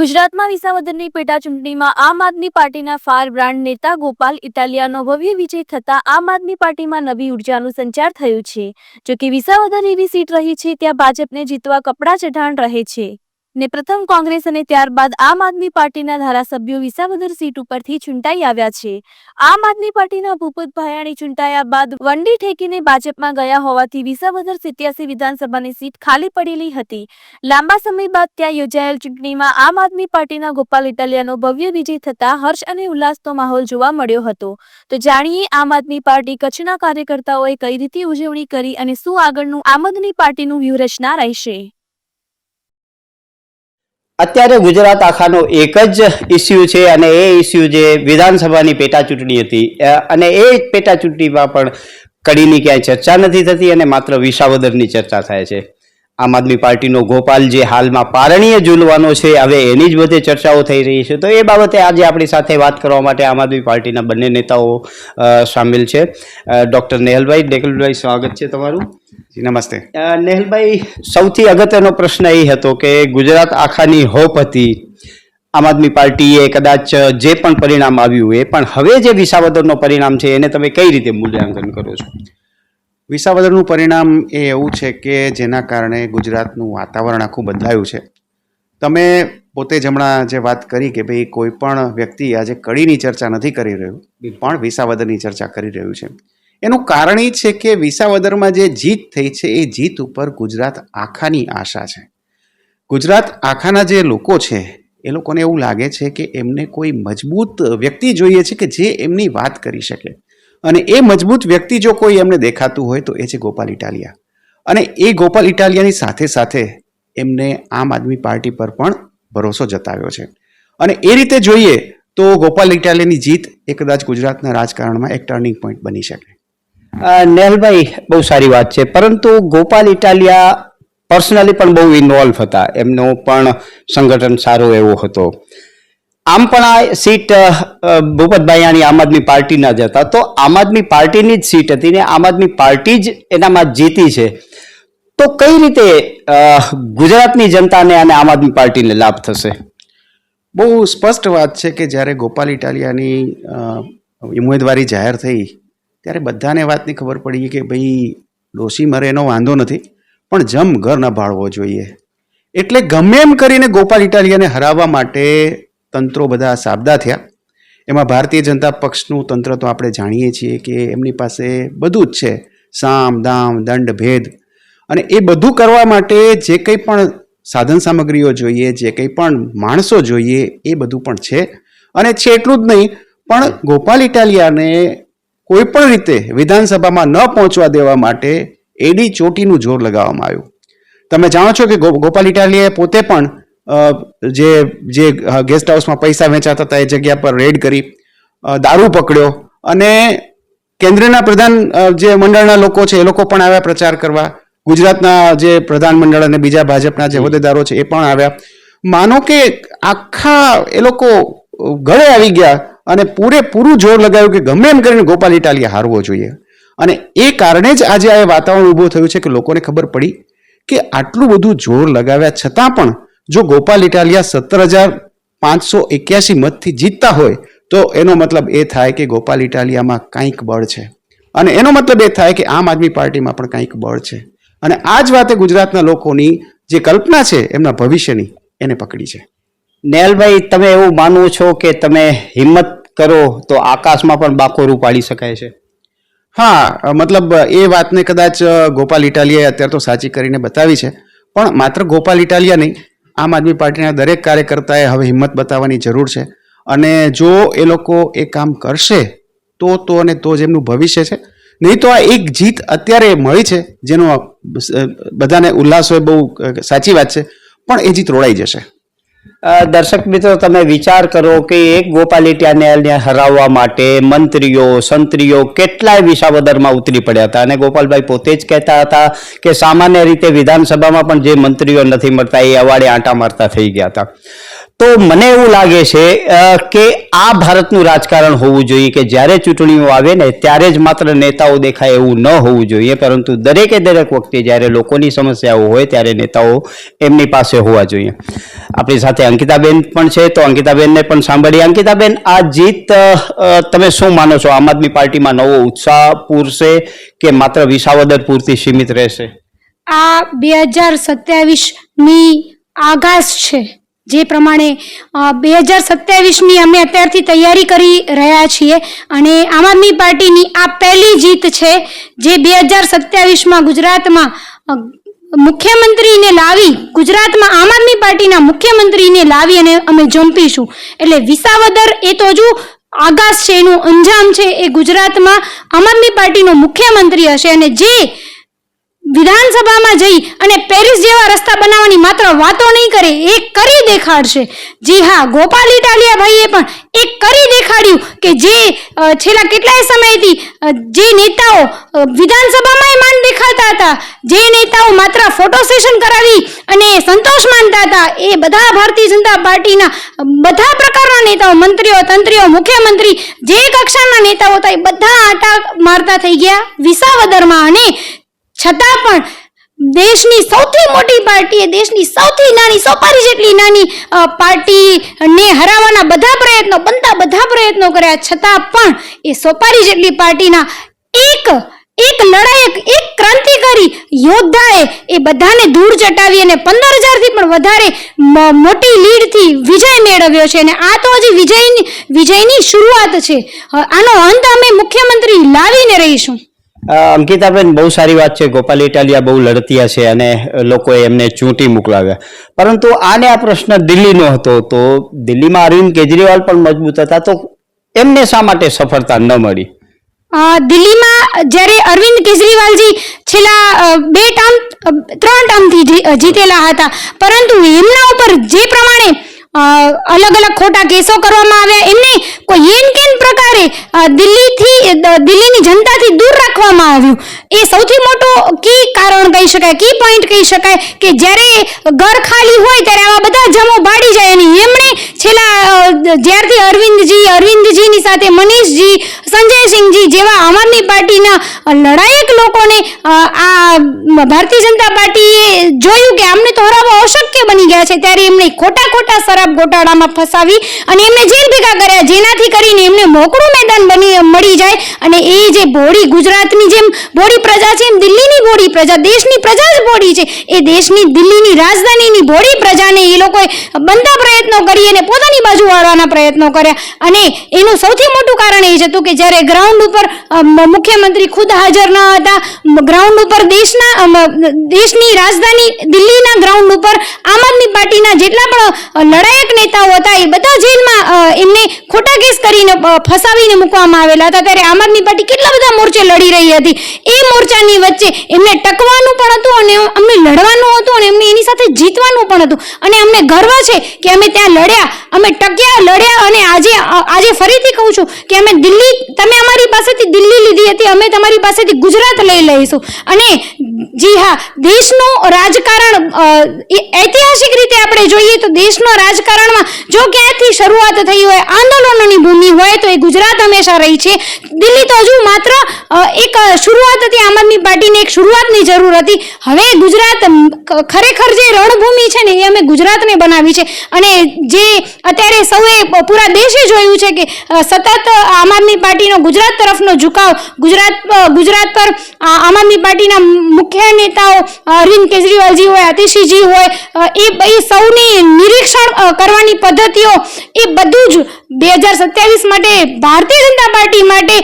ગુજરાતમાં વિસાવદરની પેટા ચૂંટણીમાં આમ આદમી પાર્ટીના ફાર બ્રાન્ડ નેતા ગોપાલ ઇટાલિયાનો ભવ્ય વિજય થતા આમ આદમી પાર્ટીમાં નવી ઉર્જાનું સંચાર થયું છે. જોકે વિસાવદર એવી સીટ રહી છે, ત્યાં ભાજપને જીતવા કપડાં ચઢાણ રહે છે. ને પ્રથમ કોંગ્રેસ અને ત્યારબાદ આમ આદમી પાર્ટીના ધારાસભ્યો વિસાવદર સીટ ઉપરથી ચૂંટાઈ આવ્યા છે. આમ આદમી પાર્ટીના ભૂપત ભાયાણી ચૂંટાયા બાદ વંડી ઠેકીને ભાજપમાં ગયા હોવાથી વિસાવદર સિત્યાસી વિધાનસભાની સીટ ખાલી પડેલી હતી. લાંબા સમય બાદ ત્યાં યોજાયેલ ચૂંટણીમાં આમ આદમી પાર્ટીના ગોપાલ ઇટાલિયાનો ભવ્ય વિજય થતા હર્ષ અને ઉલ્લાસનો માહોલ જોવા મળ્યો હતો. તો જાણીએ આમ આદમી પાર્ટી કચ્છના કાર્યકર્તાઓએ કઈ રીતે ઉજવણી કરી અને શું આગળનું આમ આદમી પાર્ટીનું વ્યૂહરચના રહેશે? અત્યારે ગુજરાત આખાનો એક જ ઇસ્યુ છે અને એ ઇસ્યુ જે વિધાનસભાની પેટા ચૂંટણી હતી અને એ પેટા ચૂંટણીમાં પણ કડીની ક્યાંય ચર્ચા નથી થતી અને માત્ર વિસાવદરની ચર્ચા થાય છે. આમ આદમી પાર્ટીનો ગોપાલ જે હાલમાં પારણીય ઝૂલવાનો છે, હવે એની જ બધે ચર્ચાઓ થઈ રહી છે. તો એ બાબતે આજે આપણી સાથે વાત કરવા માટે આમ આદમી પાર્ટીના બંને નેતાઓ સામેલ છે. ડૉક્ટર નેહલભાઈ નેહલભાઈ સ્વાગત છે તમારું. જી નમસ્તે. નેહલભાઈ સૌથી અગત્યનો પ્રશ્ન એ હતો કે ગુજરાત આખાની હોપ હતી આમ આદમી પાર્ટીએ કદાચ જે પણ પરિણામ આવ્યું એ પણ હવે જે વિસાવદરનો પરિણામ છે એને તમે કઈ રીતે મૂલ્યાંકન કરો છો? વિસાવદરનું પરિણામ એ એવું છે કે જેના કારણે ગુજરાતનું વાતાવરણ આખું બદલાયું છે. તમે પોતે જ હમણાં જે વાત કરી કે ભાઈ કોઈ પણ વ્યક્તિ આજે કડીની ચર્ચા નથી કરી રહ્યું પણ વિસાવદરની ચર્ચા કરી રહ્યું છે. એનું કારણ એ છે કે વિસાવદરમાં જે જીત થઈ છે, એ જીત ઉપર ગુજરાત આખાની આશા છે. ગુજરાત આખાના જે લોકો છે, એ લોકોને એવું લાગે છે કે એમને કોઈ મજબૂત વ્યક્તિ જોઈએ છે કે જે એમની વાત કરી શકે. અને એ મજબૂત વ્યક્તિ જો કોઈ એમને દેખાતું હોય તો એ છે ગોપાલ ઇટાલિયા. અને એ ગોપાલ ઇટાલિયાની સાથે સાથે એમને આમ આદમી પાર્ટી પર પણ ભરોસો જતાવ્યો છે. અને એ રીતે જોઈએ તો ગોપાલ ઇટાલિયાની જીત એ કદાચ ગુજરાતના રાજકારણમાં એક ટર્નિંગ પોઈન્ટ બની શકે. નેહલભાઈ, બહુ સારી વાત છે. પરંતુ ગોપાલ ઇટાલિયા પર્સનલી પણ બહુ ઇન્વોલ્વ હતા. એમનો પણ સંગઠન સારો એવો હતો. આમ પણ આ સીટ ભૂપતભાઈ આમ આદમી પાર્ટીના જ હતા. તો આમ આદમી પાર્ટીની જ સીટ હતી ને આમ આદમી પાર્ટી જ એનામાં જીતી છે. તો કઈ રીતે ગુજરાતની જનતાને અને આમ આદમી પાર્ટીને લાભ થશે? બહુ સ્પષ્ટ વાત છે કે જ્યારે ગોપાલ ઇટાલિયાની ઉમેદવારી જાહેર થઈ ત્યારે બધાને વાતની ખબર પડી કે ભાઈ ડોશી મરે એનો વાંધો નથી, પણ જમ ઘર ન ભાળવો જોઈએ. એટલે ગમે એમ કરીને ગોપાલ ઇટાલિયાને હરાવવા માટે તંત્રો બધા સાબદા થયા. એમાં ભારતીય જનતા પક્ષનું તંત્ર તો આપણે જાણીએ છીએ કે એમની પાસે બધું જ છે. સામ, દામ, દંડ, ભેદ. અને એ બધું કરવા માટે જે કંઈ પણ સાધન સામગ્રીઓ જોઈએ, જે કંઈ પણ માણસો જોઈએ, એ બધું પણ છે. અને છે એટલું જ નહીં, પણ ગોપાલ ઇટાલિયાને કોઈ પણ રીતે વિધાનસભામાં ન પહોંચવા દેવા માટે એડી ચોટીનું જોર લગાવવામાં આવ્યું. તમે જાણો છો કે ગોપાલ ઇટાલીએ પોતે પણ જે જે ગેસ્ટ હાઉસમાં પૈસા વેચાતા હતા એ જગ્યા પર રેડ કરી દારૂ પકડ્યો અને કેન્દ્રના પ્રધાન જે મંડળના લોકો છે એ લોકો પણ આવ્યા પ્રચાર કરવા. ગુજરાતના જે પ્રધાન મંડળ અને બીજા ભાજપના જે હોદ્દેદારો છે એ પણ આવ્યા. માનો કે આખા એ લોકો ગળે આવી ગયા અને પૂરેપૂરું જોર લગાવ્યું કે ગમે એમ કરીને ગોપાલ ઇટાલિયા હારવો જોઈએ. અને એ કારણે જ આજે આ વાતાવરણ ઊભું થયું છે કે લોકોને ખબર પડી કે આટલું બધું જોર લગાવ્યા છતાં પણ જો ગોપાલ ઇટાલિયા સત્તર હજાર પાંચસો એક્યાસી મતથી જીતતા હોય તો એનો મતલબ એ થાય કે ગોપાલ ઇટાલિયામાં કંઈક બળ છે. અને એનો મતલબ એ થાય કે આમ આદમી પાર્ટીમાં પણ કંઈક બળ છે. અને આ જ વાતે ગુજરાતના લોકોની જે કલ્પના છે એમના ભવિષ્યની એને પકડી છે. નેહલભાઈ તમે એવું માનવું છો કે તમે હિંમત કરો, તો આકાશમાં પણ બાકોરું પાડી શકાય છે. હા, મતલબ એ વાતને કદાચ ગોપાલ ઇટાલિયાએ અત્યારે તો સાચી કરીને બતાવી છે. પણ માત્ર ગોપાલ ઇટાલિયા નહીં, આમ આદમી પાર્ટીના દરેક કાર્યકર્તાએ હવે હિંમત બતાવવાની જરૂર છે. અને જો એ લોકો એ કામ કરશે, તો તો અને તો જ એમનું ભવિષ્ય છે. નહીં તો આ એક જીત અત્યારે મળી છે, જેનો બધાને ઉલ્લાસ હોય, બહુ સાચી વાત છે, પણ એ જીત રોડાઈ જશે. દર્શક મિત્રો, તમે વિચાર કરો કે એક ગોપાલ ઇટાલિયાને હરાવવા માટે મંત્રીઓ, સંત્રીઓ કેટલાય વિસાવદરમાં ઉતરી પડ્યા હતા અને ગોપાલભાઈ પોતે જ કહેતા હતા કે સામાન્ય રીતે વિધાનસભામાં પણ જે મંત્રીઓ નથી મળતા, એ અવાડે આંટા મારતા થઈ ગયા હતા. તો મને એવું લાગે છે કે આ ભારતનું રાજકારણ હોવું જોઈએ કે જ્યારે ચૂંટણીઓ આવે ને ત્યારે જ માત્ર નેતાઓ દેખાય એવું ન હોવું જોઈએ, પરંતુ દરેકે દરેક વખતે જ્યારે લોકોની સમસ્યાઓ હોય ત્યારે નેતાઓ એમની પાસે હોવા જોઈએ. આપણી સાથે અંકિતાબેન પણ છે, તો અંકિતાબેનને પણ સાંભળીએ. અંકિતાબેન, આ જીત તમે શું માનો છો? આમ આદમી પાર્ટીમાં નવો ઉત્સાહ પૂરશે કે માત્ર વિસાવદર પૂરતી સીમિત રહેશે? આ બે હજાર સત્યાવીસની આગાશ છે. જે પ્રમાણે બે હજાર સત્યાવીસની અમે અત્યારથી તૈયારી કરી રહ્યા છીએ અને આમ આદમી પાર્ટીની આ પહેલી જીત છે જે બે હજાર સત્યાવીસમાં ગુજરાતમાં મુખ્યમંત્રીને લાવી, ગુજરાતમાં આમ આદમી પાર્ટીના મુખ્યમંત્રીને લાવી અને અમે જંપીશું એટલે વિસાવદર એ તો હજુ આગાસ છે, એનું અંજામ છે, એ ગુજરાતમાં આમ આદમી પાર્ટીનો મુખ્યમંત્રી હશે અને જે વિધાનસભામાં જઈ અને પેરિસ જેવા રસ્તા બનાવવાની માત્ર વાતો નહીં કરે એ કરી દેખાડશે. જી હા, ગોપાલ ઇટાલિયા ભાઈએ પણ એ કરી દેખાડ્યું કે જે છેલ્લા કેટલાય સમયથી જે નેતાઓ વિધાનસભામાં માન દેખાતા હતા, જે નેતાઓ માત્ર ફોટો સેશન કરાવી અને સંતોષ માનતા હતા, એ બધા ભારતીય જનતા પાર્ટીના બધા પ્રકારના નેતાઓ, મંત્રીઓ, તંત્રીઓ, મુખ્યમંત્રી, જે કક્ષાના નેતાઓ હતા, એ બધા આટા મારતા થઈ ગયા. વિસાવદરમાં અને છતાં પણ દેશની સૌથી મોટી પાર્ટીએ દેશની સૌથી નાની, સોપારી જેટલી નાની પાર્ટીને હરાવવાના બધા પ્રયત્નો, બનતા બધા પ્રયત્નો કર્યા. છતાં પણ એ સોપારી જેટલી પાર્ટીના એક એક લડાયક એક ક્રાંતિકારી યોદ્ધાએ એ બધાને ધૂળ ચટાવી અને પંદર હજારથી પણ વધારે મોટી લીડથી વિજય મેળવ્યો છે. અને આ તો હજી વિજયની વિજયની શરૂઆત છે. આનો અંત અમે મુખ્યમંત્રી લાવીને રહીશું. અંકિતાબેન, બહુ સારી વાત છે. ગોપાલ ઇટાલિયા બહુ લડતિયા છે અને લોકોએ એમને ચૂંટી મોકલાવ્યા. પરંતુ આને આ પ્રશ્ન દિલ્હીનો હતો. તો દિલ્હીમાં અરવિંદ કેજરીવાલ પણ મજબૂત હતા. તો એમને શા માટે સફળતા ન મળી? દિલ્હીમાં જ્યારે અરવિંદ કેજરીવાલજી છેલ્લા બે ટર્મ ત્રણ ટર્મથી જીતેલા હતા. પરંતુ એમના ઉપર જે પ્રમાણે અલગ અલગ ખોટા કેસો કરવામાં આવ્યા. એમને કોઈ એન કેન પ્રકારે દિલ્હીથી દિલ્હીની જનતાથી દૂર રાખવામાં આવ્યું. એ સૌથી મોટો કી કારણ કહી શકાય કી પોઈન્ટ કહી શકાય કે જ્યારે ઘર ખાલી હોય ત્યારે આવા બધા જમો ભાડી જાય અને એમણે છેલ્લા જ્યારથી અરવિંદજી, અરવિંદજીની સાથે મનીષજી, સંજયસિંહજી જેવા આમ આદમી પાર્ટીના લડાયક લોકોને આ ભારતીય જનતા પાર્ટીએ જોયું કે આમને તો હરાવવા અશક્ય બની ગયા છે, ત્યારે એમને ખોટા ખોટા શરાબ ગોટાળામાં ફસાવી અને એમને જેલ ભેગા કર્યા. જેનાથી કરીને એમને મોકળું મેદાન બની, મળી જાય અને એ જે ભોળી ગુજરાતની જેમ ભોળી પ્રજા છે, એમ દિલ્હીની ભોળી પ્રજા, દેશની પ્રજા જ ભોળી છે. એ દેશની, દિલ્હીની રાજધાનીની ભોળી પ્રજાને એ લોકોએ બનતા પ્રયત્નો કરી અને પોતાની બાજુ વાળવાના પ્રયત્નો કર્યા. અને એનું સૌથી મોટું કારણ એ જ હતું કે જ્યારે ગ્રાઉન્ડ ઉપર મુખ્યમંત્રી ખુદ હાજર ન હતા ગ્રાઉન્ડ ઉપર દેશના દેશની રાજધાની દિલ્હીના ગ્રાઉન્ડ ઉપર આમ આદમી પાર્ટીના જેટલા પણ લડાયક નેતાઓ હતા, એ બધા જેલમાં એમને ખોટા કેસ કરીને ફસાવીને મૂકવામાં આવેલા હતા. ત્યારે આમ આદમી પાર્ટી કેટલા બધા મોરચે લડી રહી હતી. એ મોરચાની વચ્ચે એમને ટકવાનું પણ હતું અને અમને લડવાનું હતું અને એમને એની સાથે જીતવાનું પણ હતું. અને અમને ગર્વ છે કે અમે ત્યાં લડ્યા. અમે ટક્યા લડ્યા અને આજે આજે ફરીથી કહું છું કે અમે દિલ્હી, તમે અમારી પાસેથી દિલ્હી લીધી હતી, અમે તમારી પાસેથી ગુજરાત લઈ લઈશું. અને જી હા, દેશનું રાજકારણ ઐતિહાસિક રીતે આપણે જોઈએ તો દેશના રાજકારણમાં જો ક્યાંથી શરૂઆત થઈ હોય, આંદોલનોની ભૂમિ હોય તો એ ગુજરાત હંમેશા રહી છે. દિલ્હી તો હજુ માત્ર એક શરૂઆત હતી, આમ આદમી પાર્ટીને એક શરૂઆતની જરૂર હતી. હવે ગુજરાત ખરેખર જે રણભૂમિ છે ને, એ અમે ગુજરાતને બનાવી છે. અને જે અત્યારે સૌએ પૂરા દેશે જોયું છે કે સતત આમ આદમી પાર્ટીનો ગુજરાત તરફનો ઝુકાવ, ગુજરાત ગુજરાત પર આમ આદમી પાર્ટીના મુખ્ય નેતાઓ અરવિંદ કેજરીવાલજી હોય અતિશીજી હોય એ એ સૌની નિરીક્ષણ કરવાની પદ્ધતિઓ એ બધું જ બે હજાર સત્યાવીસ માટે ભારતીય જનતા પાર્ટી માટે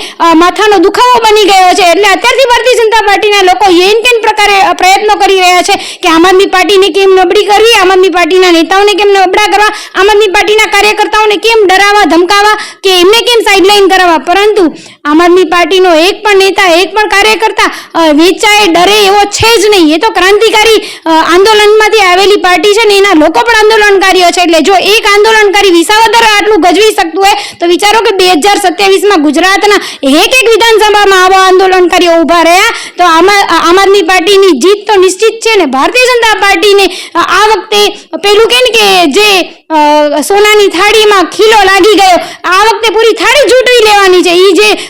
માથાનો દુખાવો બની ગયો છે. એટલે અત્યારથી ભારતીય જનતા પાર્ટીના લોકો એન કેન પ્રકારે પ્રયત્નો કરી રહ્યા છે કે આમ આદમી પાર્ટીને કેમ નબળી કરવી, આમ આદમી પાર્ટીના નેતાઓને કેમ નબળા કરવા, આમ આદમી પાર્ટીના કાર્યકર્તાઓને કેમ ડરાવવા ધમકાવા કે એમને કેમ સાઇડલાઇન કરાવવા? પરંતુ આમ આદમી પાર્ટીનો એક પણ નેતા, એક પણ કાર્યકર્તા વેચાય, ડરે એવો છે જ નહીં. એ તો ક્રાંતિકારી આંદોલનમાંથી આવેલી પાર્ટી છે ને એના લોકો પણ આંદોલનકારીઓ છે. એટલે જો એક આંદોલનકારી વિસાવદર આટલું ગજવી શકતું હોય, તો વિચારો કે બે હજાર સત્યાવીસમાં ગુજરાતના એક એક વિધાનસભામાં આવા આંદોલનકારીઓ ઊભા રહ્યા, તો આમાં આમ આદમી પાર્ટીની જીત તો નિશ્ચિત છે ને? ભારતીય જનતા પાર્ટીને આ વખતે પેલું કે કે જે સોનાની થાળીમાં ખીલો લાગી ગયો, આ વખતે પૂરી થાળી જૂટવી લેવાની છે. એ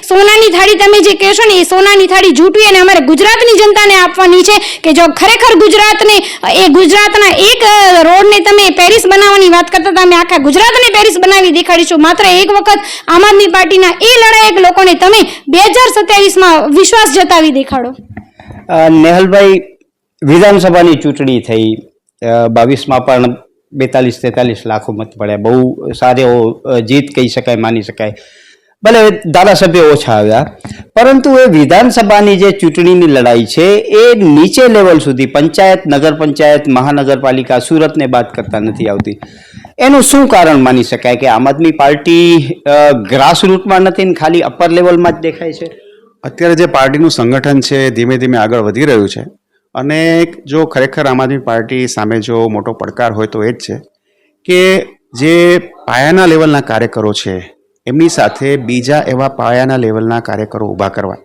સોનાની થાળી તમે જે કહેશો ને એ સોનાની થાળી જૂટવી અને અમારે ગુજરાતની જનતાને આપવાની છે કે જો ખરેખર ગુજરાતને, એ ગુજરાતના એક રોડને તમે પેરિસ બનાવવાની વાત કરતા તમે આખા ગુજરાતને પેરિસ બનાવી દેખાડીશું. માત્ર એક વખત આમ આદમી પાર્ટીના એ લડાયક લોકોને તમે બે હજાર સત્યાવીસમાં વિશ્વાસ જતાવી દેખાડો. નેહલભાઈ, વિધાનસભાની ચૂંટણી થઈ. બાવીસમાં પણ બેતાલીસ તેતાલીસ લાખો મત પડ્યા. બહુ સારો જીત કહી શકાય, માની શકાય. ભલે ધારાસભ્ય ઓછા આવ્યા, પરંતુ એ વિધાનસભાની જે ચૂંટણીની લડાઈ છે, એ નીચે લેવલ સુધી પંચાયત નગર પંચાયત મહાનગરપાલિકા સુરતને બાદ કરતા નથી આવતી. એનું શું કારણ માની શકાય કે આમ આદમી પાર્ટી ગ્રાસ રૂટમાં નથી ને ખાલી અપર લેવલમાં જ દેખાય છે? અત્યારે જે પાર્ટીનું સંગઠન છે ધીમે ધીમે આગળ વધી રહ્યું છે. અને જો ખરેખર આમ આદમી પાર્ટી સામે જો મોટો પડકાર હોય તો એ જ છે કે જે પાયાના લેવલના કાર્યકરો છે એમની સાથે બીજા એવા પાયાના લેવલના કાર્યકરો ઊભા કરવા.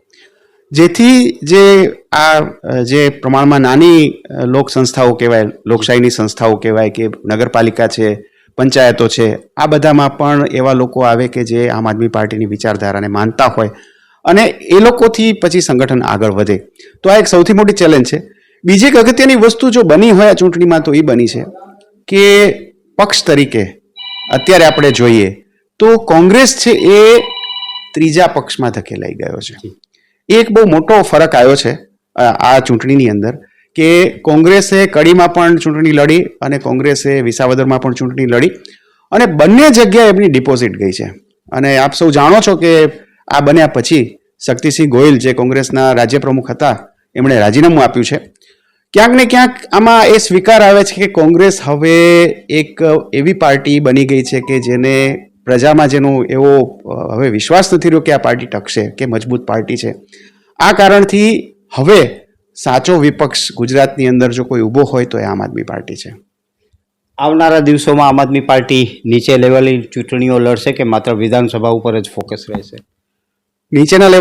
જેથી જે આ, જે પ્રમાણમાં નાની લોક સંસ્થાઓ કહેવાય, લોકશાહીની સંસ્થાઓ કહેવાય કે નગરપાલિકા છે, પંચાયતો છે, આ બધામાં પણ એવા લોકો આવે કે જે આમ આદમી પાર્ટીની વિચારધારાને માનતા હોય અને એ લોકોથી પછી સંગઠન આગળ વધે. તો આ એક સૌથી મોટી ચેલેન્જ છે. બીજી એક અગત્યની વસ્તુ જો બની હોય આ ચૂંટણીમાં તો એ બની છે કે પક્ષ તરીકે અત્યારે આપણે જોઈએ તો કોંગ્રેસ છે એ ત્રીજા પક્ષમાં ધકેલાઈ ગયો છે. એક બહુ મોટો ફરક આવ્યો છે આ ચૂંટણીની અંદર કે કોંગ્રેસે કડીમાં પણ ચૂંટણી લડી અને કોંગ્રેસે વિસાવદરમાં પણ ચૂંટણી લડી અને બંને જગ્યાએ એમની ડિપોઝિટ ગઈ છે. અને આપ સૌ જાણો છો કે આ બન્યા પછી શક્તિસિંહ ગોયલ જે કોંગ્રેસના રાજ્ય પ્રમુખ હતા એમણે રાજીનામું આપ્યું છે. ક્યાંક ને ક્યાંક આમાં એ સ્વીકાર આવે છે કે કોંગ્રેસ હવે એક એવી પાર્ટી બની ગઈ છે કે જેને પ્રજામાં જેનો એવો હવે વિશ્વાસ નથી રહ્યો કે આ પાર્ટી ટકશે કે મજબૂત પાર્ટી છે. આ કારણથી હવે સાચો વિપક્ષ ગુજરાતની અંદર જો કોઈ ઊભો હોય તો એ આમ આદમી પાર્ટી છે. આવનારા દિવસોમાં આમ આદમી પાર્ટી નીચે લેવલની ચૂંટણીઓ લડશે કે માત્ર વિધાનસભા ઉપર જ ફોકસ રહેશે? નીચેના લેવલ